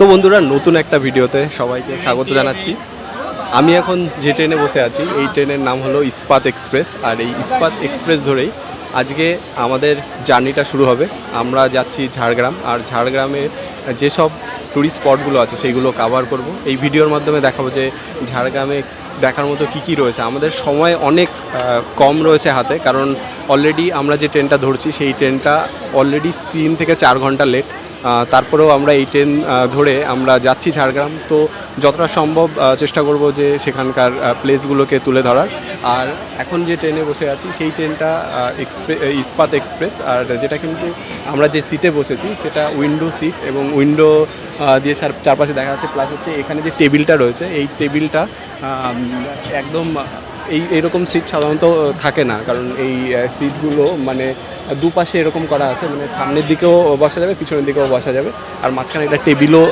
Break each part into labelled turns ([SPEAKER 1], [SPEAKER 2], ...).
[SPEAKER 1] তো বন্ধুরা, নতুন একটা ভিডিওতে সবাইকে স্বাগত জানাচ্ছি। আমি এখন যে ট্রেনে বসে আছি, এই ট্রেনের নাম হলো ইস্পাত এক্সপ্রেস। আর এই ইস্পাত এক্সপ্রেস ধরেই আজকে আমাদের জার্নিটা শুরু হবে। আমরা যাচ্ছি ঝাড়গ্রাম, আর ঝাড়গ্রামে যেসব ট্যুরিস্ট স্পটগুলো আছে সেইগুলো কাভার করব। এই ভিডিওর মাধ্যমে দেখাবো যে ঝাড়গ্রামে দেখার মতো কী কী রয়েছে। আমাদের সময় অনেক কম রয়েছে হাতে, কারণ অলরেডি আমরা যে ট্রেনটা ধরছি, সেই ট্রেনটা অলরেডি তিন থেকে চার ঘণ্টা লেট তারপরেও আমরা এই ট্রেন ধরে আমরা যাচ্ছি ঝাড়গ্রাম। তো যতটা সম্ভব চেষ্টা করব যে সেখানকার প্লেসগুলোকে তুলে ধরার। আর এখন যে ট্রেনে বসে আছি, সেই ট্রেনটা ইস্পাত এক্সপ্রেস আর যেটা কিন্তু আমরা যে সিটে বসেছি, সেটা উইন্ডো সিট এবং উইন্ডো দিয়ে চার- চারপাশে দেখা যাচ্ছে। প্লাস হচ্ছে এখানে যে টেবিলটা রয়েছে, এই টেবিলটা একদম এই এরকম সিট সাধারণত থাকে না। কারণ এই সিটগুলো মানে দুপাশে এরকম করা আছে মানে সামনের দিকেও বসা যাবে, পিছনের দিকেও বসা যাবে। আর মাঝখানে একটা টেবিলও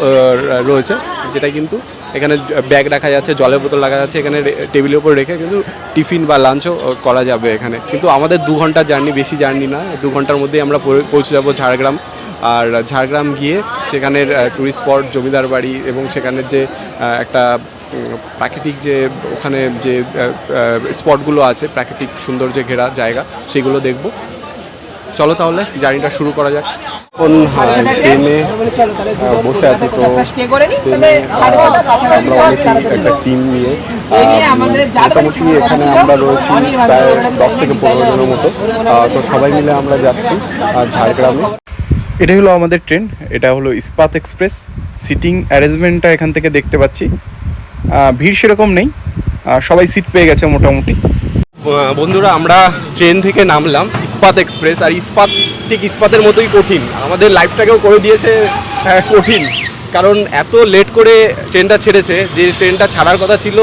[SPEAKER 1] রয়েছে, যেটা কিন্তু এখানে ব্যাগ রাখা যাচ্ছে, জলের বোতল রাখা যাচ্ছে, এখানে টেবিলের উপর রেখে কিন্তু টিফিন বা লাঞ্চও করা যাবে এখানে। কিন্তু আমাদের দু ঘণ্টার জার্নি বেশি জার্নি না, দু ঘণ্টার মধ্যেই আমরা পৌঁছে- যাব ঝাড়গ্রাম। আর ঝাড়গ্রাম গিয়ে সেখানের ট্যুরিস্ট স্পট জমিদার বাড়ি এবং সেখানের যে একটা প্রাকৃতিক যে ওখানে যে স্পটগুলো আছে প্রাকৃতিক সৌন্দর্যে ঘেরা জায়গা সেগুলো দেখব। চলো তাহলে জার্নিটা শুরু করা যাক। এখন ট্রেনে বসে আছি তো ট্রেনে আমরা অনেকেই একটা টিম নিয়ে মোটামুটি এখানে আমরা রয়েছি প্রায় দশ থেকে পনেরো জনের মতো। তো সবাই মিলে আমরা যাচ্ছি ঝাড়গ্রামে। এটাই হলো আমাদের ট্রেন এটা হলো ইস্পাত এক্সপ্রেস। সিটিং অ্যারেঞ্জমেন্টটা এখান থেকে দেখতে পাচ্ছি। ভিড় সেরকম নেই। সবাই সিট পেয়ে গেছে মোটামুটি। বন্ধুরা আমরা ট্রেন থেকে নামলাম ইস্পাত এক্সপ্রেস। আর ইস্পাত ঠিক ইস্পাতের মতোই কঠিন। আমাদের লাইফটাকেও করে দিয়েছে আহ, কঠিন। কারণ এত লেট করে ট্রেনটা ছেড়েছে যে ট্রেনটা ছাড়ার কথা ছিল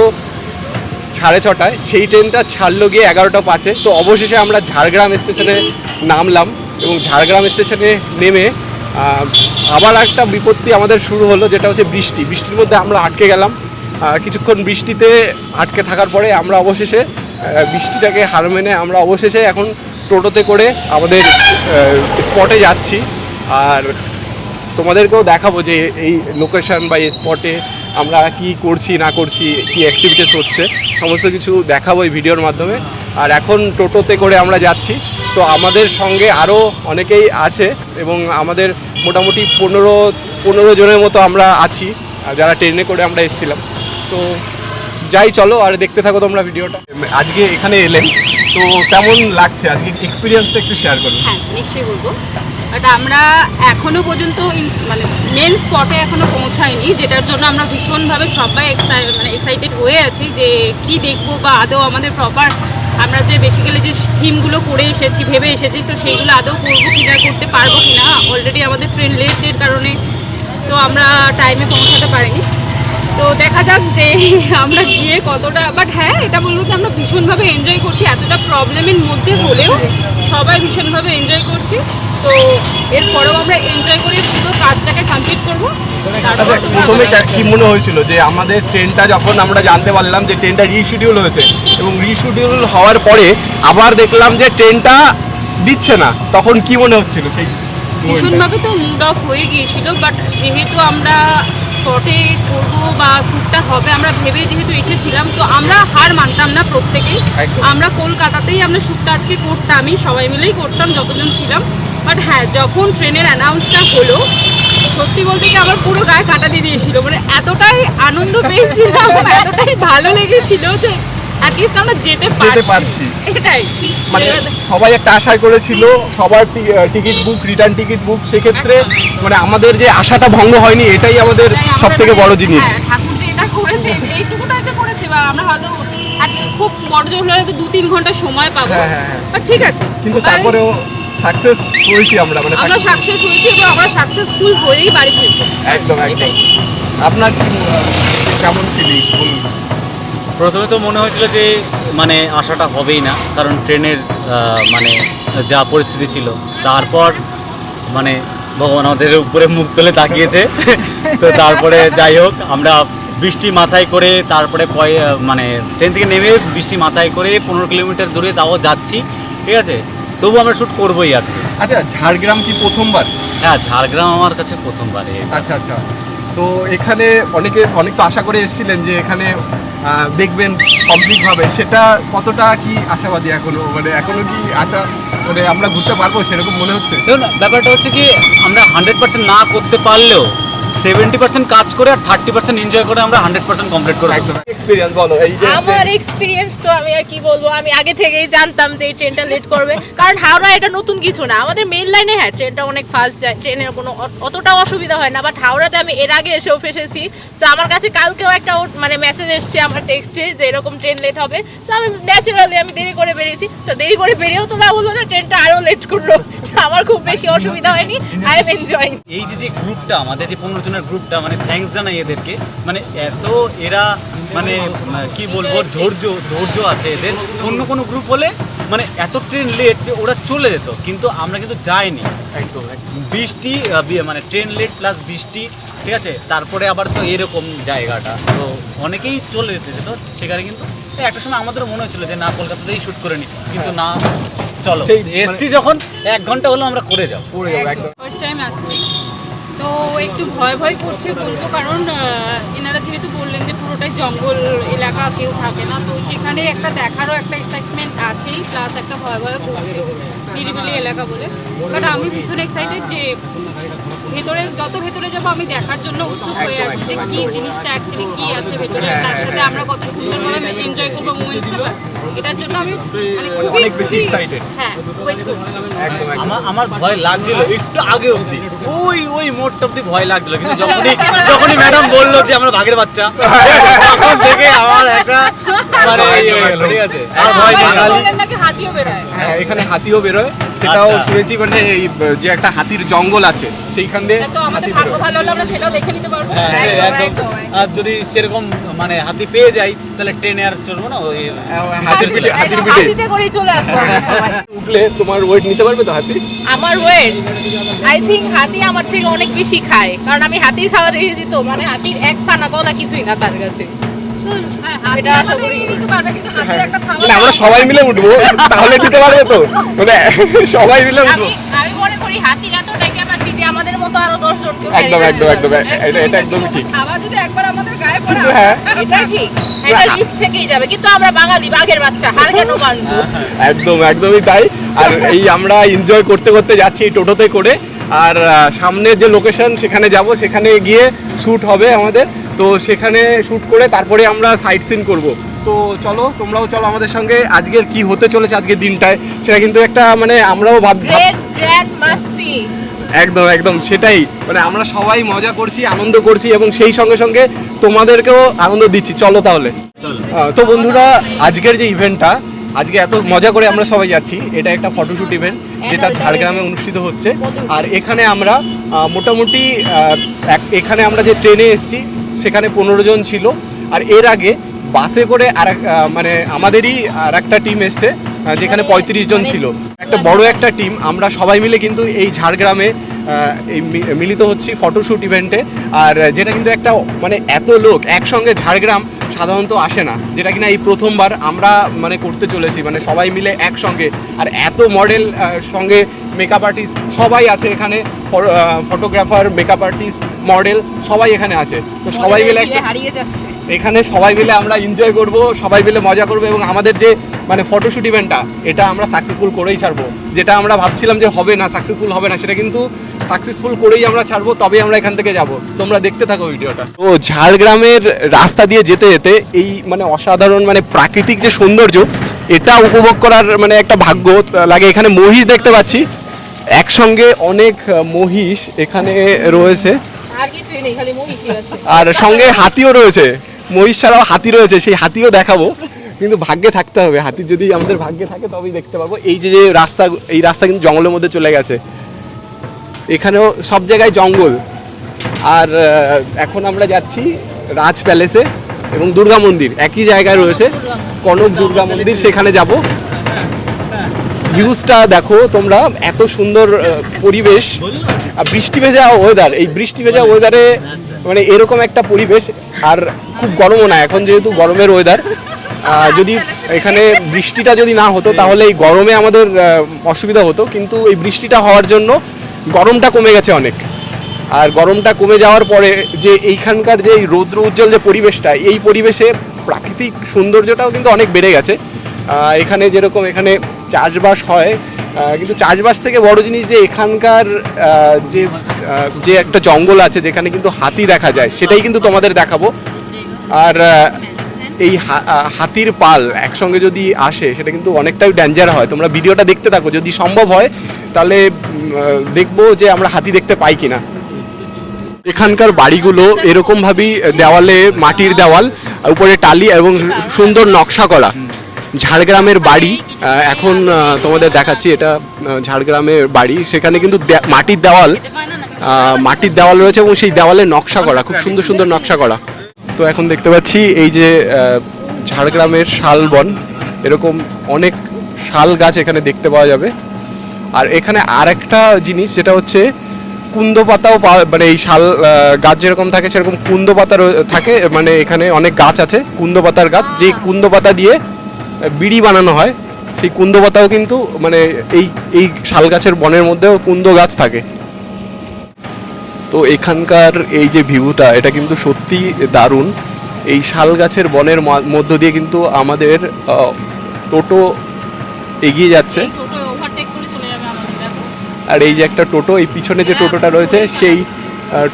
[SPEAKER 1] সাড়ে ছটায় সেই ট্রেনটা ছাড়লো গিয়ে এগারোটা পাঁচে। তো অবশেষে আমরা ঝাড়গ্রাম স্টেশনে নামলাম এবং ঝাড়গ্রাম স্টেশনে নেমে আবার একটা বিপত্তি আমাদের শুরু হলো যেটা হচ্ছে বৃষ্টি। বৃষ্টির মধ্যে আমরা আটকে গেলাম। কিছুক্ষণ বৃষ্টিতে আটকে থাকার পরে আমরা অবশেষে বৃষ্টিটাকে হার মেনে আমরা অবশেষে এখন টোটোতে করে আমাদের স্পটে যাচ্ছি। আর তোমাদেরকেও দেখাবো যে এই লোকেশন বা এই স্পটে আমরা কি করছি, না করছি, কি অ্যাক্টিভিটিস হচ্ছে। সমস্ত কিছু দেখাবো এই ভিডিওর মাধ্যমে। আর এখন টোটোতে করে আমরা যাচ্ছি। তো আমাদের সঙ্গে আরও অনেকেই আছে এবং আমাদের মোটামুটি পনেরো পনেরো জনের মতো আমরা আছি, যারা ট্রেনে করে আমরা এসেছিলাম। তো যাই, চলো, আর দেখতে থাকো তোমরা ভিডিওটা। আজকে এখানে এলেন, তো কেমন লাগছে? আজকে এক্সপিরিয়েন্সটা একটু শেয়ার করুন।
[SPEAKER 2] হ্যাঁ নিশ্চয়ই বলব। বাট আমরা এখনও পর্যন্ত মানে মেন স্পটে এখনও পৌঁছাইনি, যেটার জন্য আমরা ভীষণভাবে সবাই এক্সাই মানে এক্সাইটেড হয়ে আছি যে কি দেখব বা আদৌ আমাদের প্রপার আমরা যে বেসিক্যালি যে থিমগুলো করে এসেছি, ভেবে এসেছি, তো সেইগুলো আদৌ করব কিনা করতে পারব কিনা অলরেডি আমাদের ট্রেন লেটের কারণে, তো আমরা টাইমে পৌঁছাতে পারিনি। তো দেখা যাক যে আমরা গিয়ে কতটা বাট হ্যাঁ এটা বলব যে আমরা ভীষণভাবে এনজয় করছি এতটা প্রবলেমের মধ্যে হলেও সবাই ভীষণভাবে এনজয় করছি। তো এরপরেও আমরা এনজয় করে পুরো কাজটাকে কমপ্লিট করব।
[SPEAKER 1] আচ্ছা প্রথমে
[SPEAKER 2] আবার-
[SPEAKER 1] কি মনে হয়েছিল যে আমাদের ট্রেনটা যখন আমরা জানতে পারলাম যে ট্রেনটা রিশিডিউল হয়েছে এবং রিশিডিউল হওয়ার পরে আবার দেখলাম যে ট্রেনটা দিচ্ছে না তখন কি মনে হচ্ছিল সেই
[SPEAKER 2] ভীষণভাবে তো মুড অফ হয়ে গিয়েছিল বাট যেহেতু আমরা স্পটে করব বা শ্যুটটা হবে আমরা ভেবে যেহেতু এসেছিলাম তো আমরা হার মানতাম না প্রত্যেকেই। আমরা কলকাতাতেই আমরা শ্যুটটা আজকে করতামই সবাই মিলেই করতাম যতজন ছিলাম। বাট হ্যাঁ যখন ট্রেনের অ্যানাউন্সটা হলো সত্যি বলতে কি আমার পুরো গায়ে কাটা দিয়ে দিয়েছিল। মানে এতটাই আনন্দ পেয়েছিলাম এতটাই ভালো লেগেছিল যে অ্যাটলিস্ট আমরা যেতে
[SPEAKER 1] পারছি।
[SPEAKER 2] পারছি। এটাই।
[SPEAKER 1] মানে সবাই একটা আশা করেছিল সবার ticket book return ticket book সেক্ষেত্রে মানে আমাদের যে আশাটা ভঙ্গ হয়নি এটাই আমাদের সব থেকে
[SPEAKER 2] মানে-
[SPEAKER 1] বড় জিনিস।
[SPEAKER 2] হ্যাঁ, ঠাকুর যে এটা করেছে এইটুকুটা যে করেছে বা আমরা হয়তো খুব বড় জোর হলে হয়তো দু তিন ঘণ্টা সময় পাবো।
[SPEAKER 1] হ্যাঁ, হ্যাঁ, হ্যাঁ।
[SPEAKER 2] বাট ঠিক আছে।
[SPEAKER 1] কিন্তু তারপরেও সাকসেস করেছি আমরা মানে
[SPEAKER 2] আমরা সাকসেস হয়েছি এবং আমরা সাকসেসফুল হয়েই বাড়ি ফিরবো।
[SPEAKER 1] একদম একদম। আপনার কি কেমন ফিলিং বলুন।
[SPEAKER 3] প্রথমে তো মনে হয়েছিল যে মানে আসাটা হবেই না কারণ ট্রেনের মানে যা পরিস্থিতি ছিল। তারপর মানে ভগবান আমাদের উপরে মুখ তুলে তাকিয়েছে। তো তারপরে যাই হোক আমরা বৃষ্টি মাথায় করে তারপরে পয়- মানে ট্রেন থেকে নেমে বৃষ্টি মাথায় করে পনেরো কিলোমিটার দূরে তাও যাচ্ছি ঠিক আছে? তবু আমরা শ্যুট করবোই আজকে।
[SPEAKER 1] আচ্ছা ঝাড়গ্রাম কি প্রথমবার?
[SPEAKER 3] হ্যাঁ ঝাড়গ্রাম আমার কাছে প্রথমবার।
[SPEAKER 1] আচ্ছা আচ্ছা। তো এখানে অনেকে, অনেক তো আশা করে এসেছিলেন যে এখানে দেখবেন কমপ্লিটভাবে সেটা কতটা কি আশাবাদী এখনও? মানে এখনও কি আশা মানে আমরা ঘুরতে পারব সেরকম মনে হচ্ছে?
[SPEAKER 3] ব্যাপারটা হচ্ছে কি, আমরা হান্ড্রেড পার্সেন্ট না করতে পারলেও সেভেন্টি পার্সেন্ট কাজ করে আর থার্টি পার্সেন্ট এনজয় করে আমরা হান্ড্রেড পার্সেন্ট কমপ্লিট করে
[SPEAKER 1] একদম। এক্সপিরিয়েন্স বলো এই যে
[SPEAKER 4] আমার এক্সপিরিয়েন্স তো আমি আর কি বলব আমি আগে থেকেই জানতাম যে এই ট্রেনটা লেট করবে। কারণ হাওড়া এটা নতুন কিছু না আমাদের মেন লাইনে হ্যাঁ ট্রেনটা অনেক ফাস্ট যায় ট্রেনের কোনো অতটা অসুবিধা হয় না বাট হাওড়াতে আমি এর আগে এসেও ফেসেছি। তো আমার কাছে কালকেও একটা মানে মেসেজ এসেছে আমার টেক্সটে যে এরকম ট্রেন লেট হবে। তো আমি ন্যাচারালি আমি দেরি করে বেরিয়েছি। তো দেরি করে বেরিয়েও তো না বলল না ট্রেনটা আরও লেট করল। আমার খুব বেশি অসুবিধা হয়নি আই এম এনজয়িং
[SPEAKER 3] এই যে যে গ্রুপটা আমাদের যে পনেরো জনের গ্রুপটা মানে থ্যাঙ্কস জানাই এদেরকে। মানে এত এরা মানে কি বলব ধৈর্য ধৈর্য আছে এদের। অন্য কোনো গ্রুপ হলে মানে এত ট্রেন লেট যে ওরা চলে যেত কিন্তু আমরা কিন্তু যাইনি।
[SPEAKER 1] একদম।
[SPEAKER 3] বৃষ্টি মানে ট্রেন লেট প্লাস বৃষ্টি ঠিক আছে? তারপরে আবার তো এরকম জায়গাটা। তো অনেকেই চলে যেতে যেত সেখানে কিন্তু একটা সময় আমাদেরও মনে হচ্ছিল যে না কলকাতাতেই শ্যুট করে নি। কিন্তু না চলো
[SPEAKER 1] সেই মানে-
[SPEAKER 3] এসছি যখন এক ঘণ্টা হলো আমরা করে যাব।
[SPEAKER 1] পড়ে যাব একদম।
[SPEAKER 2] ফার্স্ট টাইম আসছি। তো একটু ভয় ভয় করছে বলব, কারণ এনারা যেহেতু বললেন যে পুরোটাই জঙ্গল এলাকা, কেউ থাকে না, তো সেখানে একটা দেখারও একটা এক্সাইটমেন্ট আছেই প্লাস একটা ভয় ভয় করছে নিরিবিলি এলাকা বলে। বাট আমি ভীষণ এক্সাইটেড যে ভেতরে যত ভেতরে যাব আমি দেখার জন্য উৎসুক হয়ে আছি যে কি জিনিসটা অ্যাকচুয়ালি কি আছে ভেতরে। তার সাথে আমরা কত সুন্দরভাবে এনজয় করব মোমেন্টসটা এটার জন্য আমি মানে খুবই
[SPEAKER 1] অনেক বেশি
[SPEAKER 2] খুবই- হ্যাঁ ওয়েট করছি।
[SPEAKER 3] আমার আমার ভয় লাগছিল একটু আগে অবধি। ওই ওই মোড়টা অবধি ভয় লাগছিল। কিন্তু যখনই যখনই ম্যাডাম বলল যে আমরা ভাগের বাচ্চা তখন থেকে আমার একটা মানে ইয়ে হয়ে গেল, ঠিক আছে। আর ভয় নেই
[SPEAKER 1] বাঙালি-
[SPEAKER 2] হাতিও বেরোয়?
[SPEAKER 1] হ্যাঁ এখানে হাতিও বেরোয়। সেটাও
[SPEAKER 3] আচ্ছা।
[SPEAKER 1] শুনেছি মানে এই যে একটা হাতির জঙ্গল আছে সেইখান দিয়ে
[SPEAKER 2] আমাদের ভাগ্য ভালো হলে আমরা সেটাও দেখে নিতে পারব।
[SPEAKER 3] হ্যাঁ, সে
[SPEAKER 4] একদম,
[SPEAKER 3] একদম।
[SPEAKER 4] একদম,
[SPEAKER 3] আর যদি সেরকম মানে হাতি পেয়ে যাই তাহলে ট্রেনে আর চলবো না? ওই
[SPEAKER 1] হাতির পিঠে হাতির পিঠে
[SPEAKER 4] হাতিতে করেই চলে আসব সবাই।
[SPEAKER 1] উঠলে তোমার ওয়েট নিতে পারবে তো হাতি?
[SPEAKER 4] আমার ওয়েট আই থিঙ্ক হাতি আমার থেকে অনেক বেশি খায়। কারণ আমি হাতির খাওয়া দেখেছি তো মানে হাতির এক পানা গলা কিছুই না তার কাছে।
[SPEAKER 1] আমরা সবাই মিলে উঠবো। তাহলে নিতে পারবে তো। মানে সবাই মিলে উঠবো।
[SPEAKER 4] আমি আমি মনে করি হাতির এতটাই আমাদের মতো আরও দশ
[SPEAKER 1] একদম একদম একদম। এটা এটা একদমই ঠিক।
[SPEAKER 2] আবার যদি একবার আমাদের গায়ে পড়ে
[SPEAKER 1] হ্যাঁ।
[SPEAKER 4] এটা ঠিক। এটা রিস্ক থেকেই যাবে। কিন্তু আমরা বাঙালি বাঘের বাচ্চা হার কেন মানবো
[SPEAKER 1] একদম একদমই তাই। আর এই আমরা এনজয় করতে করতে যাচ্ছি টোটোতে করে। আর সামনে যে লোকেশন সেখানে যাব। সেখানে গিয়ে শ্যুট হবে আমাদের। তো সেখানে শ্যুট করে তারপরে আমরা সাইট সিন করব। তো চলো তোমরাও চলো আমাদের সঙ্গে। আজকের কি হতে চলেছে আজকের দিনটায় সেটা কিন্তু একটা মানে আমরাও ভাব একদম একদম সেটাই। মানে আমরা সবাই মজা করছি আনন্দ করছি এবং সেই সঙ্গে সঙ্গে তোমাদেরকেও আনন্দ দিচ্ছি। চলো তাহলে। তো বন্ধুরা আজকের যে ইভেন্টটা আজকে এত মজা করে আমরা সবাই যাচ্ছি। এটা একটা ফটোশুট ইভেন্ট যেটা ঝাড়গ্রামে অনুষ্ঠিত হচ্ছে। আর এখানে আমরা মোটামুটি এক- এখানে আমরা যে ট্রেনে এসেছি সেখানে পনেরো জন ছিল। আর এর আগে বাসে করে আর মানে আমাদেরই আর একটা টিম এসছে যেখানে পঁয়ত্রিশ জন ছিল। একটা বড় একটা টিম আমরা সবাই মিলে কিন্তু এই ঝাড়গ্রামে এই মিলিত হচ্ছি ফটোশ্যুট ইভেন্টে আর যেটা কিন্তু একটা মানে এত লোক, একসঙ্গে ঝাড়গ্রাম সাধারণত আসে না, যেটা কিনা এই প্রথমবার আমরা মানে করতে চলেছি মানে সবাই মিলে একসঙ্গে। আর এত মডেল সঙ্গে মেকআপ আর্টিস্ট সবাই আছে এখানে ফটোগ্রাফার মেকআপ আর্টিস্ট মডেল সবাই এখানে আছে। তো সবাই মিলে একটা এখানে সবাই মিলে আমরা এনজয় করব সবাই মিলে মজা করব এবং আমাদের যে মানে ফটোশুট ইভেন্টটা এটা আমরা সাকসেসফুল করেই ছাড়বো। যেটা আমরা ভাবছিলাম যে হবে না সাকসেসফুল হবে না সেটা কিন্তু সাকসেসফুল করেই আমরা ছাড়বো তবে আমরা এখান থেকে যাব। তোমরা দেখতে থাকো ভিডিওটা। তো ঝাড়গ্রামের রাস্তা দিয়ে যেতে যেতে এই মানে অসাধারণ মানে প্রাকৃতিক যে সৌন্দর্য এটা উপভোগ করার মানে একটা ভাগ্য লাগে। এখানে মহিষ দেখতে পাচ্ছি। একসঙ্গে অনেক মহিষ এখানে রয়েছে।
[SPEAKER 4] আর
[SPEAKER 1] সঙ্গে হাতিও রয়েছে। মহিষ ছাড়াও হাতি রয়েছে সেই হাতিও দেখাবো। কিন্তু ভাগ্যে থাকতে হবে। হাতি যদি আমাদের ভাগ্যে থাকে তবেই দেখতে পাবো। এই যে যে রাস্তা এই রাস্তা কিন্তু জঙ্গলের মধ্যে চলে গেছে। এখানেও সব জায়গায় জঙ্গল। আর এখন আমরা যাচ্ছি রাজ প্যালেসে এবং দুর্গা মন্দির। একই জায়গায় রয়েছে। কনক দুর্গা মন্দির সেখানে যাব। ভিউজটা দেখো, তোমরা এত সুন্দর পরিবেশ। আর বৃষ্টি ভেজা ওয়েদার এই বৃষ্টি ভেজা ওয়েদারে মানে এরকম একটা পরিবেশ, আর খুব গরমও না, এখন যেহেতু গরমের ওয়েদার যদি এখানে বৃষ্টিটা যদি না হতো, তাহলে এই গরমে আমাদের অসুবিধা হতো। কিন্তু এই বৃষ্টিটা হওয়ার জন্য গরমটা কমে গেছে অনেক। আর গরমটা কমে যাওয়ার পরে যে এইখানকার যে রৌদ্র উজ্জ্বল যে পরিবেশটা, এই পরিবেশে প্রাকৃতিক সৌন্দর্যটাও কিন্তু অনেক বেড়ে গেছে। এখানে যেরকম এখানে চাষবাস হয় কিন্তু চাষবাস থেকে বড় জিনিস যে এখানকার যে যে একটা জঙ্গল আছে যেখানে কিন্তু হাতি দেখা যায়, সেটাই কিন্তু তোমাদের দেখাবো। আর এই হাতির পাল একসঙ্গে যদি আসে, সেটা কিন্তু অনেকটাই ডেঞ্জার হয়। তোমরা ভিডিওটা দেখতে থাকো, যদি সম্ভব হয়, তাহলে দেখব যে আমরা হাতি দেখতে পাই কিনা। এখানকার বাড়িগুলো এরকমভাবেই দেওয়ালে মাটির দেওয়াল উপরে টালি এবং সুন্দর নকশা করা। ঝাড়গ্রামের বাড়ি এখন তোমাদের দেখাচ্ছি এটা ঝাড়গ্রামের বাড়ি। সেখানে কিন্তু মাটির দেওয়াল মাটির দেওয়াল রয়েছে এবং সেই দেওয়ালে নকশা করা, খুব সুন্দর সুন্দর নকশা করা। তো এখন দেখতে পাচ্ছি এই যে ঝাড়গ্রামের শালবন, এরকম অনেক শাল গাছ এখানে দেখতে পাওয়া যাবে। আর এখানে আরেকটা জিনিস, যেটা হচ্ছে কুন্দ পাতাও পাওয়া মানে এই শাল গাছ যেরকম থাকে, সেরকম কুন্দ পাতা থাকে মানে এখানে অনেক গাছ আছে কুন্দ পাতার গাছ। যে কুন্দ পাতা দিয়ে বিড়ি বানানো হয় সেই কুন্দ পাতাও কিন্তু মানে এই এই শাল গাছের বনের মধ্যেও কুন্দ গাছ থাকে। তো এখানকার এই যে ভিউটা এটা কিন্তু সত্যি দারুণ। এই শাল গাছের বনের মধ্য দিয়ে কিন্তু আমাদের টোটো এগিয়ে যাচ্ছে। আর এই যে একটা টোটো এই পিছনে যে টোটোটা রয়েছে সেই আহ,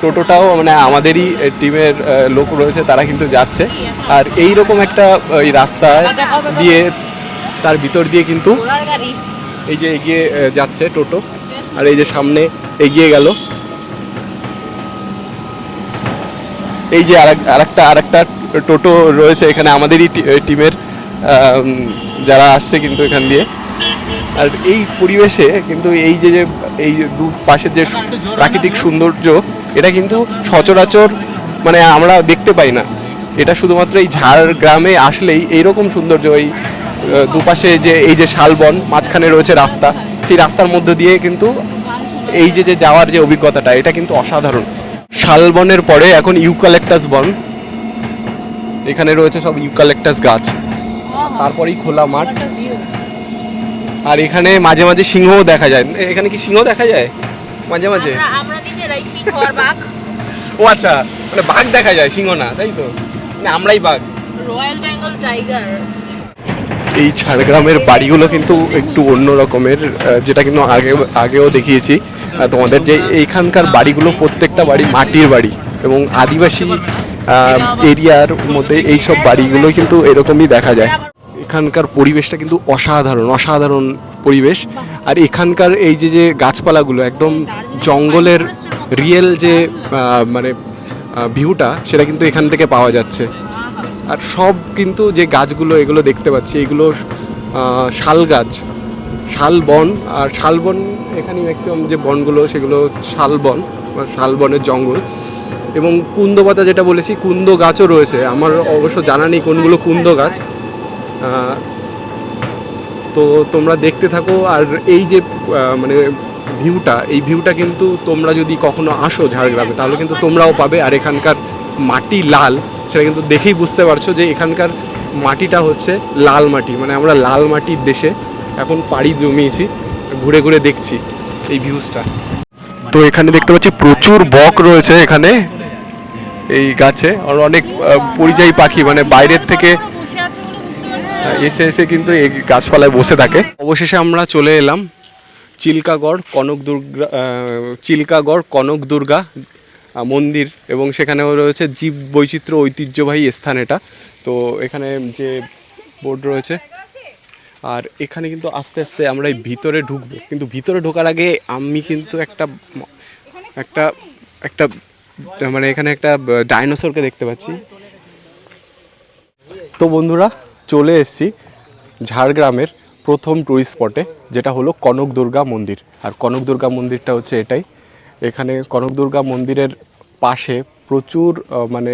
[SPEAKER 1] টোটোটাও মানে আমাদেরই টিমের লোক রয়েছে, তারা কিন্তু যাচ্ছে। আর এই রকম একটা এই রাস্তা দিয়ে, তার ভিতর দিয়ে কিন্তু এই যে এগিয়ে যাচ্ছে টোটো। আর এই যে সামনে এগিয়ে গেল। এই যে আরেক, আরেকটা আরেকটা টোটো রয়েছে এখানে আমাদেরই টিমের যারা আসছে কিন্তু এখান দিয়ে। আর এই পরিবেশে কিন্তু এই যে যে, এই দু পাশের যে প্রাকৃতিক সৌন্দর্য, এটা কিন্তু সচরাচর মানে আমরা দেখতে পাই না। এটা শুধুমাত্র এই ঝাড়গ্রামে আসলেই এইরকম সৌন্দর্য, এই দুপাশে যে, এই যে শালবন, মাঝখানে রয়েছে রাস্তা, সেই রাস্তার মধ্য দিয়ে কিন্তু এই যে যে যাওয়ার যে অভিজ্ঞতাটা, এটা কিন্তু অসাধারণ। শালবনের পরে এখন ইউকালেক্টাস বন। এখানে রয়েছে সব ইউকালেক্টাস গাছ। তারপরেই খোলা মাঠ। আর এখানে মাঝে মাঝে সিংহও দেখা যায়। এখানে কি সিংহ দেখা যায়? মাঝে মাঝে?
[SPEAKER 4] আমরা নিজেরাই সিংহ আর বাঘ।
[SPEAKER 1] ও আচ্ছা মানে বাঘ দেখা যায় সিংহ না তাই তো? মানে আমরাই বাঘ।
[SPEAKER 4] রয়্যাল বেঙ্গল টাইগার
[SPEAKER 1] এই ঝাড়গ্রামের বাড়িগুলো কিন্তু একটু অন্য রকমের যেটা কিন্তু আগে আগেও দেখিয়েছি। তোমাদের যে এইখানকার বাড়িগুলো প্রত্যেকটা বাড়ি মাটির বাড়ি এবং আদিবাসী এরিয়ার মধ্যে এই সব বাড়িগুলো কিন্তু এরকমই দেখা যায়। এখানকার পরিবেশটা কিন্তু অসাধারণ অসাধারণ পরিবেশ। আর এখানকার এই যে যে গাছপালাগুলো, একদম জঙ্গলের রিয়েল যে মানে ভিউটা সেটা কিন্তু এখান থেকে পাওয়া যাচ্ছে। আর সব কিন্তু যে গাছগুলো, এগুলো দেখতে পাচ্ছি, এগুলো শাল গাছ, শাল বন। আর শাল বন এখানে ম্যাক্সিমাম যে বনগুলো, সেগুলো শাল বন, বা শাল বনের জঙ্গল। এবং কুন্দ পাতা যেটা বলেছি, কুন্দ গাছও রয়েছে। আমার অবশ্য জানা নেই কোনগুলো কুন্দ গাছ। তো তোমরা দেখতে থাকো, আর এই যে মানে ভিউটা, এই ভিউটা কিন্তু তোমরা যদি কখনো আসো ঝাড়গ্রামে, তাহলে কিন্তু তোমরাও পাবে। আর এখানকার মাটি লাল, সেটা কিন্তু দেখেই বুঝতে পারছ যে এখানকার মাটিটা হচ্ছে লাল মাটি মানে আমরা লাল মাটির দেশে এখন পাড়ি জমিয়েছি, ঘুরে ঘুরে দেখছি এই ভিউজটা। তো এখানে দেখতে পাচ্ছি প্রচুর বক রয়েছে এখানে, এই গাছে, আর অনেক পরিযায়ী পাখি মানে বাইরের থেকে এসে এসে কিন্তু এই গাছপালায় বসে থাকে। অবশেষে আমরা চলে এলাম চিল্কাগড় কনক দুর্গা চিল্কাগড় কনক দুর্গা মন্দির এবং সেখানেও রয়েছে জীব বৈচিত্র্য ঐতিহ্যবাহী স্থান এটা। তো এখানে যে বোর্ড রয়েছে, আর এখানে কিন্তু আস্তে আস্তে আমরা এই ভিতরে ঢুকবো। কিন্তু ভিতরে ঢোকার আগে আমি কিন্তু একটা একটা একটা মানে এখানে একটা ডাইনোসরকে দেখতে পাচ্ছি। তো বন্ধুরা চলে এসেছি ঝাড়গ্রামের প্রথম টুরিস্ট স্পটে যেটা হলো কনক দুর্গা মন্দির। আর কনক দুর্গা মন্দিরটা হচ্ছে এটাই। এখানে কনক দুর্গা মন্দিরের পাশে প্রচুর মানে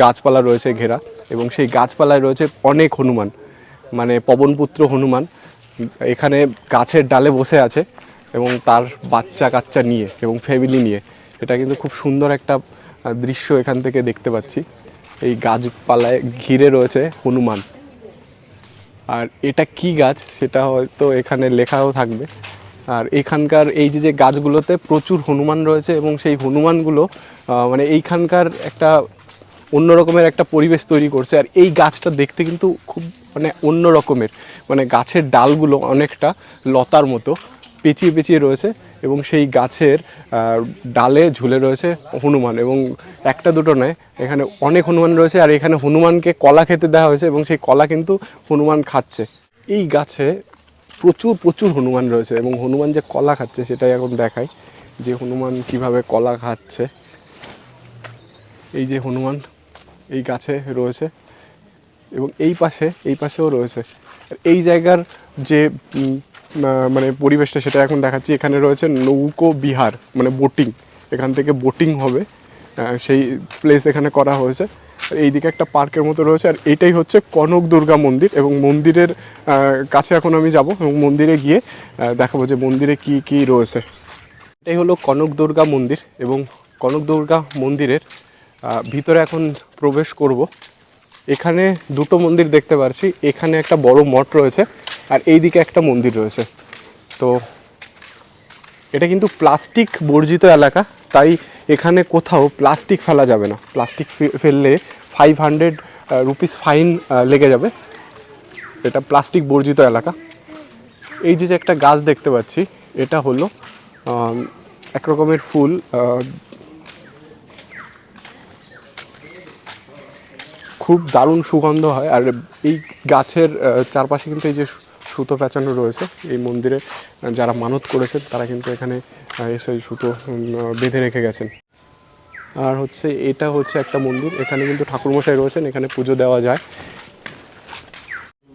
[SPEAKER 1] গাছপালা রয়েছে ঘেরা এবং সেই গাছপালায় রয়েছে অনেক হনুমান মানে পবনপুত্র হনুমান। এখানে গাছের ডালে বসে আছে এবং তার বাচ্চা কাচ্চা নিয়ে এবং ফ্যামিলি নিয়ে। এটা কিন্তু খুব সুন্দর একটা দৃশ্য এখান থেকে দেখতে পাচ্ছি। এই গাছপালায় ঘিরে রয়েছে হনুমান। আর এটা কি গাছ সেটা হয়তো এখানে লেখাও থাকবে। আর এখানকার এই যে যে গাছগুলোতে প্রচুর হনুমান রয়েছে এবং সেই হনুমানগুলো মানে এইখানকার একটা অন্য রকমের একটা পরিবেশ তৈরি করছে। আর এই গাছটা দেখতে কিন্তু খুব মানে অন্য রকমের। মানে গাছের ডালগুলো অনেকটা লতার মতো। পেঁচিয়ে পেঁচিয়ে রয়েছে এবং সেই গাছের ডালে ঝুলে রয়েছে হনুমান এবং একটা দুটো নয়, এখানে অনেক হনুমান রয়েছে আর এখানে হনুমানকে কলা খেতে দেওয়া হয়েছে এবং সেই কলা কিন্তু হনুমান খাচ্ছে। এই গাছে প্রচুর প্রচুর হনুমান রয়েছে এবং হনুমান যে কলা খাচ্ছে সেটাই এখন দেখায় যে হনুমান কীভাবে কলা খাচ্ছে। এই যে হনুমান এই গাছে রয়েছে এবং এই পাশে, এই পাশেও রয়েছে। এই জায়গার যে মানে পরিবেশটা সেটা এখন দেখাচ্ছি। এখানে রয়েছে নৌকো বিহার মানে বোটিং এখান থেকে বোটিং হবে। সেই প্লেস এখানে করা হয়েছে। এইদিকে একটা পার্কের মতো রয়েছে। আর এইটাই হচ্ছে কনক দুর্গা মন্দির এবং মন্দিরের কাছে এখন আমি যাব এবং মন্দিরে গিয়ে দেখাবো যে মন্দিরে কি কি রয়েছে। এটাই হলো কনক দুর্গা মন্দির এবং কনক দুর্গা মন্দিরের ভিতরে এখন প্রবেশ করব। এখানে দুটো মন্দির দেখতে পারছি। এখানে একটা বড় মঠ রয়েছে। আর এইদিকে একটা মন্দির রয়েছে। তো এটা কিন্তু প্লাস্টিক বর্জিত এলাকা, তাই এখানে কোথাও প্লাস্টিক ফেলা যাবে না। প্লাস্টিক ফেললে ফাইভ হান্ড্রেড রুপিস ফাইন লেগে যাবে। এটা প্লাস্টিক বর্জিত এলাকা। এই যে যে একটা গাছ দেখতে পাচ্ছি, এটা হলো এক রকমের ফুল খুব দারুণ সুগন্ধ হয়। আর এই গাছের চারপাশে কিন্তু এই যে সুতো প্যাঁচানো রয়েছে। এই মন্দিরে যারা মানত করেছেন তারা কিন্তু এখানে এসে সুতো বেঁধে রেখে গেছেন। আর হচ্ছে, এটা হচ্ছে একটা মন্দির। এখানে কিন্তু ঠাকুরমশাই রয়েছেন, এখানে পুজো দেওয়া যায়।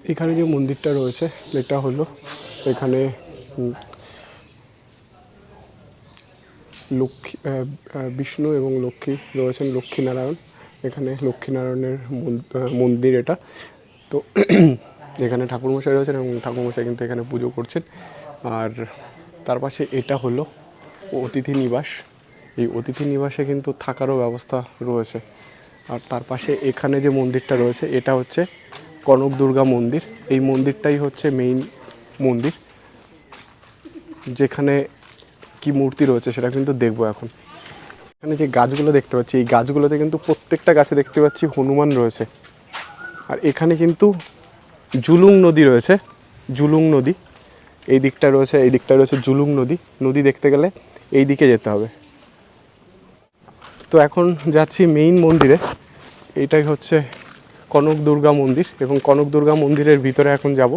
[SPEAKER 1] এখানে যে মন্দিরটা রয়েছে, এটা হলো এখানে লক্ষ্মী বিষ্ণু এবং লক্ষ্মী রয়েছেন, লক্ষ্মীনারায়ণ। এখানে লক্ষ্মীনারায়ণের মন- মন্দির এটা। তো এখানে ঠাকুরমশাই রয়েছেন এবং ঠাকুরমশাই কিন্তু এখানে পুজো করছেন। আর তার পাশে এটা হলো অতিথি নিবাস। এই অতিথি নিবাসে কিন্তু থাকারও ব্যবস্থা রয়েছে। আর তার পাশে এখানে যে মন্দিরটা রয়েছে, এটা হচ্ছে কনক দুর্গা মন্দির। এই মন্দিরটাই হচ্ছে মেইন মন্দির। যেখানে কি মূর্তি রয়েছে সেটা কিন্তু দেখব এখন। এখানে যে গাছগুলো দেখতে পাচ্ছি, এই গাছগুলোতে কিন্তু প্রত্যেকটা গাছে দেখতে পাচ্ছি হনুমান রয়েছে। আর এখানে কিন্তু জুলুং নদী রয়েছে, জুলুং নদী। এই দিকটা রয়েছে, এই দিকটা রয়েছে জুলুং নদী। নদী দেখতে গেলে এই দিকে যেতে হবে। তো এখন যাচ্ছি মেইন মন্দিরে। এটাই হচ্ছে কনক দুর্গা মন্দির এবং কনক দুর্গা মন্দিরের ভিতরে এখন যাব।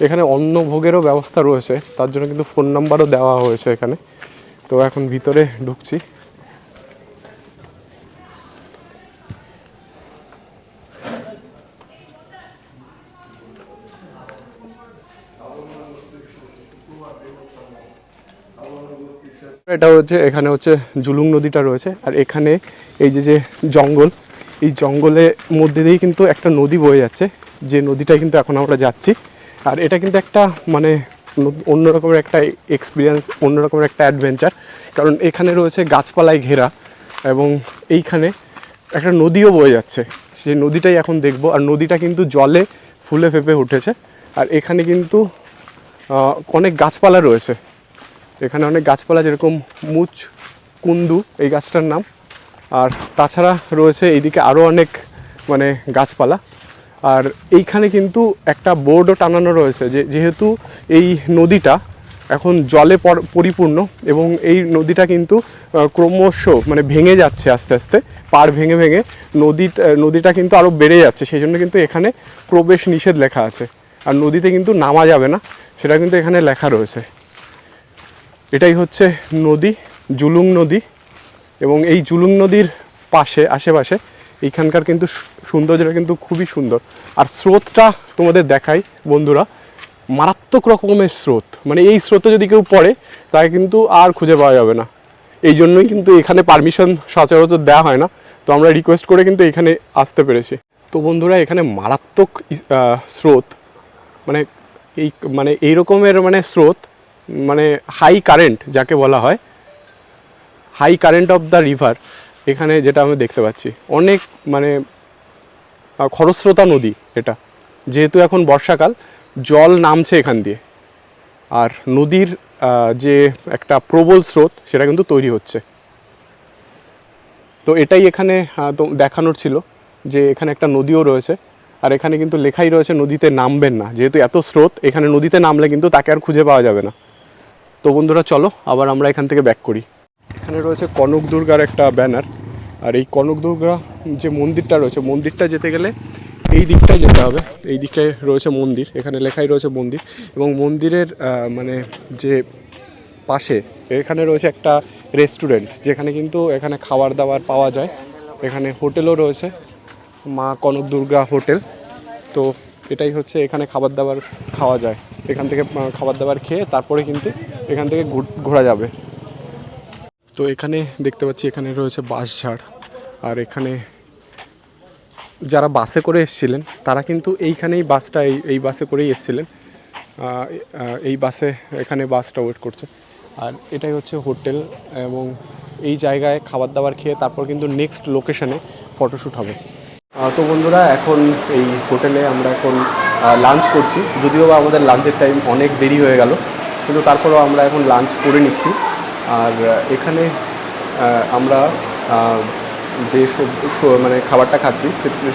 [SPEAKER 1] এখানে অন্ন ভোগেরও ব্যবস্থা রয়েছে, তার জন্য কিন্তু ফোন নাম্বারও দেওয়া হয়েছে এখানে। তো এখন ভিতরে ঢুকছি। এটা হচ্ছে, এখানে হচ্ছে জুলুং নদীটা রয়েছে। আর এখানে এই যে যে জঙ্গল, এই জঙ্গলের মধ্যে দিয়েই কিন্তু একটা নদী বয়ে যাচ্ছে। যে নদীটা কিন্তু এখন আমরা যাচ্ছি। আর এটা কিন্তু একটা মানে অন্যরকমের একটা এক্সপিরিয়েন্স অন্যরকমের একটা অ্যাডভেঞ্চার কারণ এখানে রয়েছে গাছপালায় ঘেরা এবং এইখানে একটা নদীও বয়ে যাচ্ছে। সেই নদীটাই এখন দেখব। আর নদীটা কিন্তু জলে ফুলে ফেপে উঠেছে। আর এখানে কিন্তু অনেক গাছপালা রয়েছে। এখানে অনেক গাছপালা, যেরকম মুচ, কুন্দু, এই গাছটার নাম। আর তাছাড়া রয়েছে এইদিকে আরও অনেক মানে গাছপালা। আর এইখানে কিন্তু একটা বোর্ডও টানানো রয়েছে যে, যেহেতু এই নদীটা এখন জলে পর- পরিপূর্ণ এবং এই নদীটা কিন্তু ক্রমশ মানে ভেঙে যাচ্ছে আস্তে আস্তে। পাড় ভেঙে ভেঙে নদীটা নদীটা কিন্তু আরও বেড়ে যাচ্ছে। সেই জন্য কিন্তু এখানে প্রবেশ নিষেধ লেখা আছে। আর নদীতে কিন্তু নামা যাবে না, সেটা কিন্তু এখানে লেখা রয়েছে। এটাই হচ্ছে নদী, জুলুং নদী এবং এই জুলুং নদীর পাশে, আশেপাশে এইখানকার কিন্তু সৌন্দর্যটা কিন্তু খুবই সুন্দর। আর স্রোতটা তোমাদের দেখাই, বন্ধুরা। মারাত্মক রকমের স্রোত। মানে এই স্রোতে যদি কেউ পড়ে, তাকে কিন্তু আর খুঁজে পাওয়া যাবে না। এই জন্যই কিন্তু এখানে পারমিশন সচরাচর দেওয়া হয় না। তো আমরা রিকোয়েস্ট করে কিন্তু এখানে আসতে পেরেছি। তো বন্ধুরা, এখানে মারাত্মক স্রোত। মানে এই মানে এই রকমের মানে স্রোত মানে হাই কারেন্ট যাকে বলা হয় high current of the river এখানে যেটা আমি দেখতে পাচ্ছি, অনেক মানে খরস্রোতা নদী এটা। যেহেতু এখন বর্ষাকাল, জল নামছে এখান দিয়ে। আর নদীর যে একটা প্রবল স্রোত, সেটা কিন্তু তৈরি হচ্ছে। তো এটাই এখানে দেখানোর ছিল যে এখানে একটা নদীও রয়েছে। আর এখানে কিন্তু লেখাই রয়েছে, নদীতে নামবেন না। যেহেতু এত স্রোত, এখানে নদীতে নামলে কিন্তু তাকে আর খুঁজে পাওয়া যাবে না। তো বন্ধুরা, চলো আবার আমরা এখান থেকে ব্যাক করি। এখানে রয়েছে কনক দুর্গার একটা ব্যানার আর এই কনক দুর্গা যে মন্দিরটা রয়েছে, মন্দিরটা যেতে গেলে এই দিকটায় যেতে হবে। এই দিকটায় রয়েছে মন্দির, এখানে লেখাই রয়েছে মন্দির। এবং মন্দিরের মানে যে পাশে এখানে রয়েছে একটা রেস্টুরেন্ট যেখানে কিন্তু এখানে খাবার দাবার পাওয়া যায়। এখানে হোটেলও রয়েছে, মা কনক দুর্গা হোটেল। তো এটাই হচ্ছে এখানে খাবার দাবার খাওয়া যায়। এখান থেকে খাবার দাবার খেয়ে তারপরে কিন্তু এখান থেকে ঘুর- যাবে। তো এখানে দেখতে পাচ্ছি এখানে রয়েছে বাঁশঝাড় আর এখানে যারা বাসে করে এসেছিলেন, তারা কিন্তু এইখানেই বাসটা, এই এই বাসে করেই এসেছিলেন। এই বাসে এখানে বাসটা ওয়েট করছে। আর এটাই হচ্ছে হোটেল এবং এই জায়গায় খাবার দাবার খেয়ে তারপর কিন্তু নেক্সট লোকেশনে ফটোশ্যুট হবে। তো বন্ধুরা, এখন এই হোটেলে আমরা এখন লাঞ্চ করছি। যদিও বা আমাদের লাঞ্চের টাইম অনেক দেরি হয়ে গেল। কিন্তু তারপরেও আমরা এখন লাঞ্চ করে নিচ্ছি। আর এখানে আমরা যে মানে খাবারটা খাচ্ছি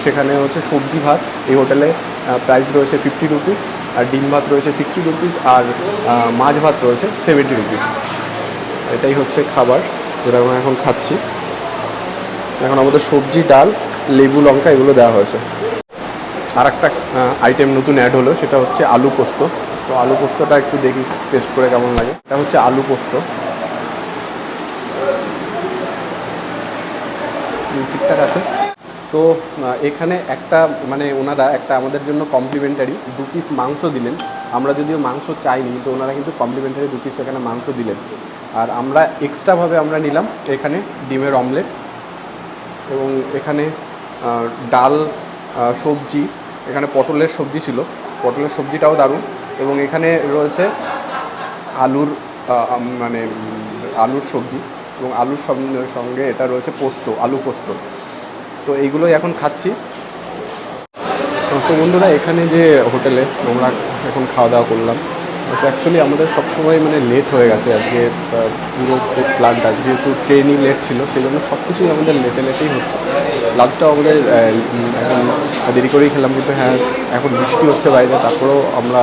[SPEAKER 1] সেখানে হচ্ছে সবজি ভাত। এই হোটেলে প্রাইস রয়েছে ফিফটি রুপিস আর ডিম ভাত রয়েছে সিক্সটি রুপিস আর মাছ ভাত রয়েছে সেভেন্টি রুপিস এটাই হচ্ছে খাবার, যেটা আমরা এখন খাচ্ছি। এখন আমাদের সবজি, ডাল, লেবু, লঙ্কা, এগুলো দেওয়া হয়েছে। আর একটা আইটেম নতুন অ্যাড হলো, সেটা হচ্ছে আলু পোস্ত। তো আলু পোস্তটা একটু দেখি টেস্ট করে কেমন লাগে। এটা হচ্ছে আলু পোস্ত। ঠিকঠাক আছে। তো এখানে একটা মানে ওনারা একটা আমাদের জন্য কমপ্লিমেন্টারি দু পিস মাংস দিলেন। আমরা যদিও মাংস চাইনি, তো ওনারা কিন্তু কমপ্লিমেন্টারি দু পিস এখানে মাংস দিলেন। আর আমরা এক্সট্রাভাবে আমরা নিলাম এখানে ডিমের অমলেট এবং এখানে ডাল সবজি। এখানে পটলের সবজি ছিল। পটলের সবজিটাও দারুণ। এবং এখানে রয়েছে আলুর মানে আলুর সবজি এবং আলুর সঙ্গে- এটা রয়েছে পোস্ত, আলু পোস্ত। তো এইগুলোই এখন খাচ্ছি। তো বন্ধুরা, এখানে যে হোটেলে আমরা এখন খাওয়া দাওয়া করলাম তো অ্যাকচুয়ালি আমাদের সবসময় মানে লেট হয়ে গেছে আজকে পুরো প্ল্যানটা যেহেতু ট্রেনই লেট ছিল সেই জন্য সব কিছুই আমাদের লেটে লেটেই হচ্ছে। লাঞ্চটাও আমাদের দেরি করেই খেলাম, কিন্তু হ্যাঁ এখন বৃষ্টি হচ্ছে বাইরে, তারপরেও আমরা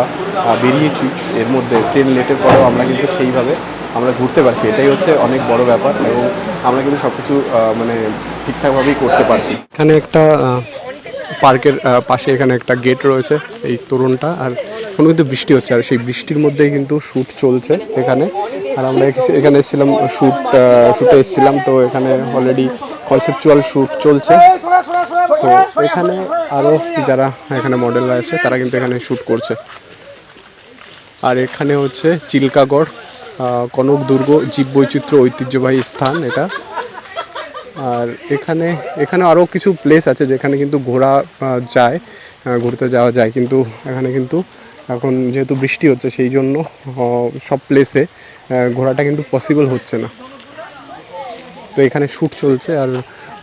[SPEAKER 1] বেরিয়েছি। এর মধ্যে ট্রেন লেটের পরেও আমরা কিন্তু সেইভাবে আমরা ঘুরতে পারছি। এটাই হচ্ছে অনেক বড় ব্যাপার এবং আমরা কিন্তু সব কিছু মানে ঠিকঠাকভাবেই করতে পারছি। এখানে একটা পার্কের পাশে এখানে একটা গেট রয়েছে, এই তরুণটা, আর এখন কিন্তু বৃষ্টি হচ্ছে, আর সেই বৃষ্টির মধ্যেই কিন্তু শ্যুট চলছে এখানে। আর আমরা এখানে এসেছিলাম শ্যুট শ্যুটে এসেছিলাম, তো এখানে অলরেডি কনসেপচুয়াল শ্যুট চলছে। তো এখানে আরও যারা এখানে মডেলরা আছে তারা কিন্তু এখানে শ্যুট করছে। আর এখানে হচ্ছে চিল্কাগড় কনক দুর্গ জীববৈচিত্র্য ঐতিহ্যবাহী স্থান এটা। আর এখানে এখানে আরও কিছু প্লেস আছে যেখানে কিন্তু ঘোরা যায় ঘুরতে যাওয়া যায়। কিন্তু এখানে কিন্তু এখন যেহেতু বৃষ্টি হচ্ছে সেই জন্য সব প্লেসে ঘোরাটা কিন্তু পসিবল হচ্ছে না। তো এখানে শ্যুট চলছে আর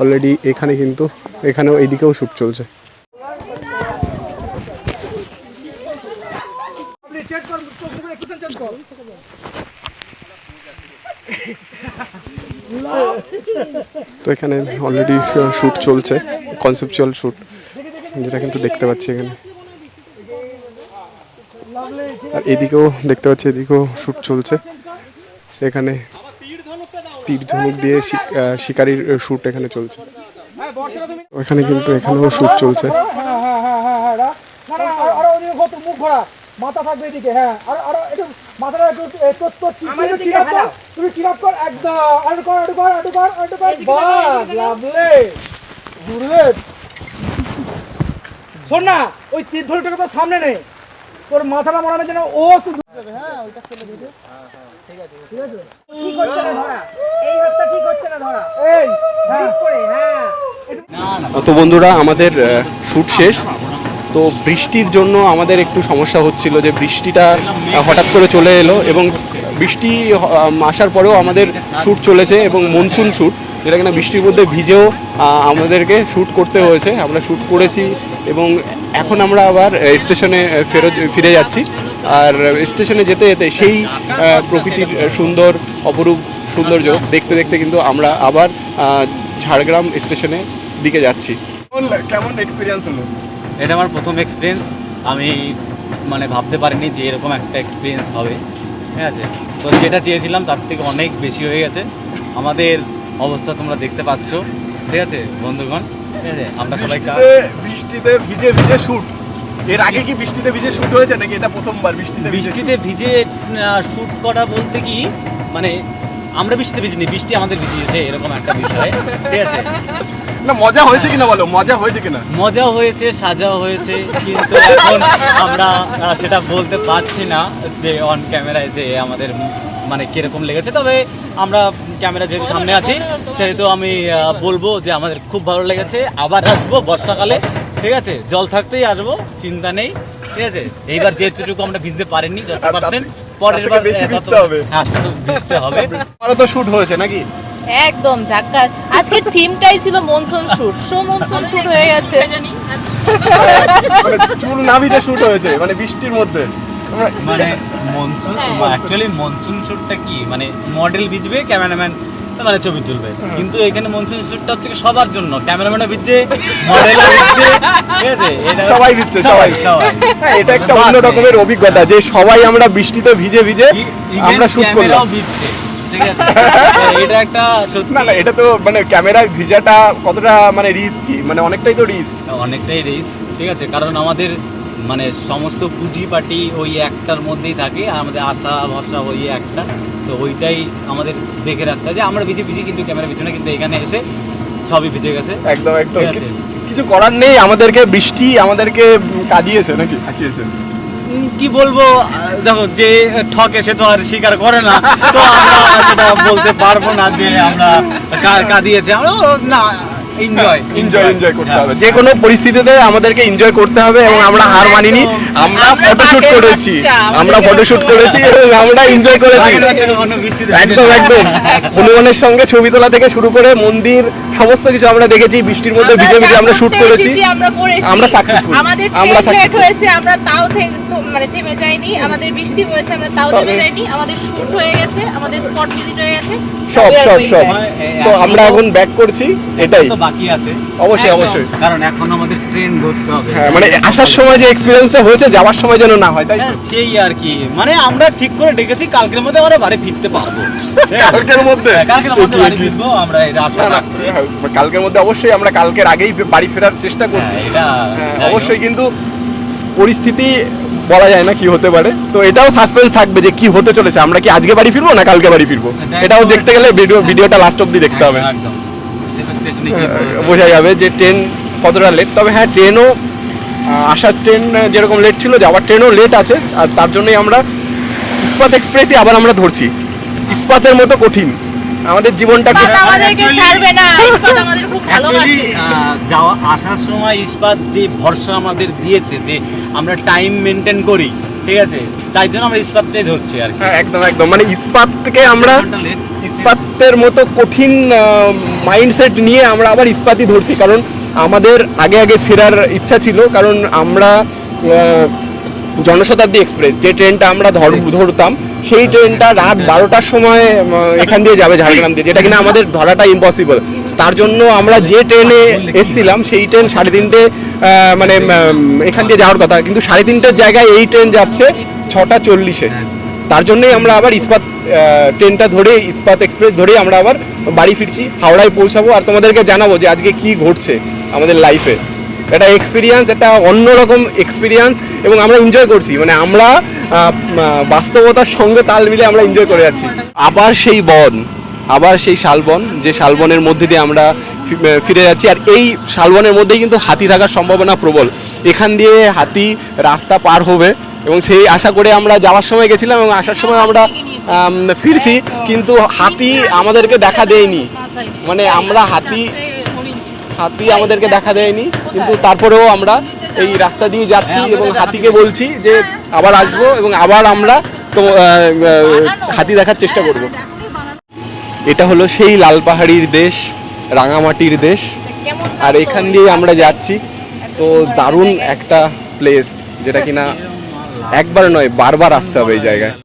[SPEAKER 1] অলরেডি এখানে কিন্তু, এখানেও এইদিকেও শ্যুট চলছে। তো এখানে অলরেডি শ্যুট চলছে কনসেপচুয়াল শ্যুট, যেটা কিন্তু দেখতে পাচ্ছি এখানে। আর এদিকেও দেখতে পাচ্ছি, এদিকেও শ্যুট চলছে। এখানে তীর ধনুক দিয়ে শিকারির শ্যুট এখানে চলছে ওখানে কিন্তু এখানেও শ্যুট চলছে
[SPEAKER 5] হ্যাঁ হ্যাঁ হ্যাঁ হ্যাঁ হ্যাঁ আরও হ্যাঁ একটু তোর কর তুমি কর একদম কর কর আরও শোন না ওই তোর সামনে নেই তোর মাথাটা মনে হবে যেন ও একটু যাবে হ্যাঁ? ওইটা ফেলে দিতে
[SPEAKER 6] ঠিক হচ্ছে না ধরা। এই হাতটা ঠিক হচ্ছে না ধরা।
[SPEAKER 5] এই হ্যাঁ।
[SPEAKER 6] করে হ্যাঁ।
[SPEAKER 1] তো বন্ধুরা আমাদের শ্যুট শেষ। তো বৃষ্টির জন্য আমাদের একটু সমস্যা হচ্ছিল যে বৃষ্টিটা হঠাৎ করে চলে এলো এবং বৃষ্টি আসার পরেও আমাদের শ্যুট চলেছে এবং মনসুন শ্যুট যেটা কিনা বৃষ্টির মধ্যে ভিজেও আমাদেরকে শ্যুট করতে হয়েছে। আমরা শ্যুট করেছি এবং এখন আমরা আবার স্টেশনে ফেরত ফিরে যাচ্ছি। আর স্টেশনে যেতে যেতে সেই প্রকৃতির সুন্দর অপরূপ সৌন্দর্য দেখতে দেখতে কিন্তু আমরা আবার ঝাড়গ্রাম স্টেশনে দিকে যাচ্ছি। কেমন এক্সপিরিয়েন্স হলো?
[SPEAKER 3] এটা আমার প্রথম এক্সপিরিয়েন্স আমি মানে ভাবতে পারিনি যে এরকম একটা এক্সপিরিয়েন্স হবে। ঠিক আছে? তো যেটা চেয়েছিলাম তার থেকে অনেক বেশি হয়ে গেছে। আমাদের অবস্থা তোমরা দেখতে পাচ্ছ। ঠিক আছে বন্ধুগণ? আমরা সবাই
[SPEAKER 1] বৃষ্টিতে ভিজে ভিজে শুট। এর আগে কি বৃষ্টিতে ভিজে শুট হয়েছে নাকি? এটা প্রথমবার বৃষ্টিতে
[SPEAKER 3] বৃষ্টিতে ভিজে শ্যুট করা বলতে কি মানে আমরা বৃষ্টিতে ভিজিনি বৃষ্টি আমাদের ভিজিয়েছে এরকম একটা বিষয়। ঠিক আছে?
[SPEAKER 1] না মজা হয়েছে কিনা বলো? মজা হয়েছে কিনা?
[SPEAKER 3] মজা হয়েছে সাজাও হয়েছে কিন্তু এখন আমরা সেটা বলতে পারছি না যে অন ক্যামেরায় যে আমাদের মানে কীরকম লেগেছে। তবে আমরা ক্যামেরা যেহেতু সামনে আছি সেহেতু আমি বলব যে আমাদের খুব ভালো লেগেছে। আবার আসব বর্ষাকালে ঠিক আছে? জল থাকতেই আসব চিন্তা নেই ঠিক আছে? এইবার যেটুকু আমরা ভিজতে পারিনি যত পার্সেন্ট পরের বার
[SPEAKER 1] বেশি ভিজতে হবে।
[SPEAKER 3] হ্যাঁ ভিজতে হবে।
[SPEAKER 1] আমারও তো শুট হয়েছে নাকি?
[SPEAKER 4] একদম ঝাক্কাস। আজকের থিমটাই ছিল monsoon shoot show monsoon shoot হয়ে গেছে।
[SPEAKER 2] জানি
[SPEAKER 1] মানে চুল না ভিজে শুট হয়েছে মানে বৃষ্টির মধ্যে।
[SPEAKER 3] মানে মনসুন অ্যাকচুয়ালি মনসুন শ্যুটটা কি? মানে মডেল ভিজবে ক্যামেরাম্যান মানে ছবি তুলবে। কিন্তু এখানে মনসুন শ্যুটটা হচ্ছে সবার জন্য। ক্যামেরাম্যানও ভিজছে মডেলও ভিজছে ঠিক আছে? এটা
[SPEAKER 1] সবাই ভিজছে, সবাই।
[SPEAKER 3] সবাই।
[SPEAKER 1] হ্যাঁ, এটা একটা অন্য রকমের অভিজ্ঞতা যে সবাই আমরা বৃষ্টিতে ভিজে ভিজে আমরা শুট করলাম।
[SPEAKER 3] ভিজছে ঠিক আছে? এটা একটা
[SPEAKER 1] না এটা তো মানে ক্যামেরা ভিজাটা কতটা মানে রিস্কি মানে অনেকটাই তো রিস্ক
[SPEAKER 3] অনেকটাই রিস্ক ঠিক আছে? কারণ আমাদের মানে সমস্ত পুঁজিপাটি ওই একটার মধ্যেই থাকে আমাদের আশা ভরসা ওই একটা। তো ওইটাই আমাদের দেখে রাখতে হয় যে আমরা ভিজে ভিজে কিন্তু ক্যামেরা পিছনে কিন্তু এখানে এসে সবই ভিজে গেছে।
[SPEAKER 1] একদম একদম। কিছু করার নেই আমাদেরকে বৃষ্টি আমাদেরকে কাঁদিয়েছে নাকি? হাসিয়েছে
[SPEAKER 3] কি বলব দেখো যে ঠকে সে তো আর স্বীকার করে না তো আমরা সেটা বলতে পারব না যে আমরা কাঁদিয়েছে। আমরা না এনজয়
[SPEAKER 1] এনজয় এনজয় করতে হবে। যে কোনো পরিস্থিতিতে আমাদেরকে এনজয় করতে হবে এবং আমরা হার মানিনি আমরা ফটোশুট করেছি। আমরা ফটোশুট করেছি এবং আমরা এনজয় করেছি। একদম একদম। হনুমানের সঙ্গে ছবি তোলা থেকে শুরু করে মন্দির সমস্ত কিছু আমরা দেখেছি বৃষ্টির মধ্যে ভিজে ভিজে আমরা শুট করেছি।
[SPEAKER 4] আমরা করেছি।
[SPEAKER 1] আমরা।
[SPEAKER 4] হয়েছে আমরা তাও মানে থেমে যাইনি। আমাদের বৃষ্টি হয়েছে আমরা তাও থেমে যাইনি। আমাদের শুট হয়ে গেছে আমাদের স্পট ভিজিট হয়ে গেছে।
[SPEAKER 1] সব সব সব। তো আমরা এখন ব্যাক করছি এটাই।
[SPEAKER 3] তো বাকি আছে।
[SPEAKER 1] অবশ্যই অবশ্যই।
[SPEAKER 3] কারণ এখন আমাদের ট্রেন ধরতে হবে।
[SPEAKER 1] হ্যাঁ মানে আসার সময় যে এক্সপিরিয়েন্সটা হয়েছে যাওয়ার সময় যেন না হয় তাই
[SPEAKER 3] হ্যাঁ, সেই আর কি। মানে আমরা ঠিক করে ডেকেছি কালকের মধ্যে আমরা বাড়ি ফিরতে পারব।
[SPEAKER 1] কালকের মধ্যে?
[SPEAKER 3] হ্যাঁ, কালকের মধ্যে বাড়ি ফিরবো আমরা এটা আশা রাখছি।
[SPEAKER 1] হ্যাঁ, কালকের মধ্যে অবশ্যই আমরা কালকের আগেই বাড়ি ফেরার চেষ্টা করছি।
[SPEAKER 3] এটা।
[SPEAKER 1] অবশ্যই কিন্তু পরিস্থিতি বলা যায় না কি হতে পারে। তো এটাও সাসপেন্স থাকবে যে কি হতে চলেছে। আমরা কি আজকে বাড়ি ফিরবো না কালকে বাড়ি ফিরবো? এটাও দেখতে গেলে ভিডিও ভিডিওটা লাস্ট অব্দি দেখতে হবে।
[SPEAKER 3] একদম,
[SPEAKER 1] বোঝা যাবে যে ট্রেন কতটা লেট তবে হ্যাঁ ট্রেনও আসার ট্রেন যেরকম লেট ছিল যাওয়ার ট্রেনও লেট আছে। আর তার জন্যই আমরা ইস্পাত এক্সপ্রেসই আবার আমরা ধরছি। ইস্পাতের মতো কঠিন। আমাদের জীবনটা
[SPEAKER 3] যাওয়া আসার সময় ইস্পাত যে ভরসা আমাদের দিয়েছে যে আমরা টাইম মেনটেন করি ঠিক আছে? তাই জন্য আমরা ইস্পাতটাই ধরছি আর কি।
[SPEAKER 1] হ্যাঁ একদম একদম। মানে ইস্পাত থেকে আমরা ইস্পাতের মতো কঠিন মাইন্ডসেট নিয়ে আমরা আবার ইস্পাতই ধরছি। কারণ আমাদের আগে আগে ফেরার ইচ্ছা ছিল। কারণ আমরা জনশতাব্দী এক্সপ্রেস যে ট্রেনটা আমরা ধর ধরতাম সেই ট্রেনটা রাত বারোটার সময় এখান দিয়ে যাবে ঝাড়গ্রাম দিয়ে যেটা কিনা আমাদের ধরাটা ইম্পসিবল তার জন্য আমরা যে ট্রেনে এসছিলাম, সেই ট্রেন সাড়ে তিনটে মানে এখান দিয়ে যাওয়ার কথা। কিন্তু সাড়ে তিনটের জায়গায় এই ট্রেন যাচ্ছে ছটা চল্লিশে। তার জন্যই আমরা আবার ইস্পাত ট্রেনটা ধরে, ইস্পাত এক্সপ্রেস ধরেই আমরা আবার বাড়ি ফিরছি, হাওড়ায় পৌঁছাবো। আর তোমাদেরকে জানাব যে আজকে কি ঘটছে আমাদের লাইফে এটা এক্সপিরিয়েন্স একটা অন্যরকম এক্সপিরিয়েন্স এবং আমরা এনজয় করছি। মানে আমরা বাস্তবতার সঙ্গে তাল মিলে আমরা এনজয় করে যাচ্ছি। আবার সেই বন। আবার সেই শালবন, যে শালবনের মধ্যে দিয়ে আমরা ফিরে যাচ্ছি। আর এই শালবনের মধ্যেই কিন্তু হাতি থাকার সম্ভাবনা প্রবল। এখান দিয়ে হাতি রাস্তা পার হবে এবং সেই আশা করে আমরা যাওয়ার সময় গেছিলাম এবং আসার সময় আমরা ফিরছি, কিন্তু হাতি আমাদেরকে দেখা দেয়নি। মানে আমরা হাতি হাতি আমাদেরকে দেখা দেয়নি, কিন্তু তারপরেও আমরা এই রাস্তা দিয়ে যাচ্ছি এবং হাতিকে বলছি যে আবার আসব এবং আবার আমরা তো হাতি দেখার চেষ্টা করব। এটা হলো সেই লাল পাহাড়ির দেশ, রাঙামাটির দেশ। আর এখান দিয়ে আমরা যাচ্ছি। তো দারুণ একটা প্লেস যেটা কিনা একবার নয়, বারবার আসতে হবে এই জায়গায়।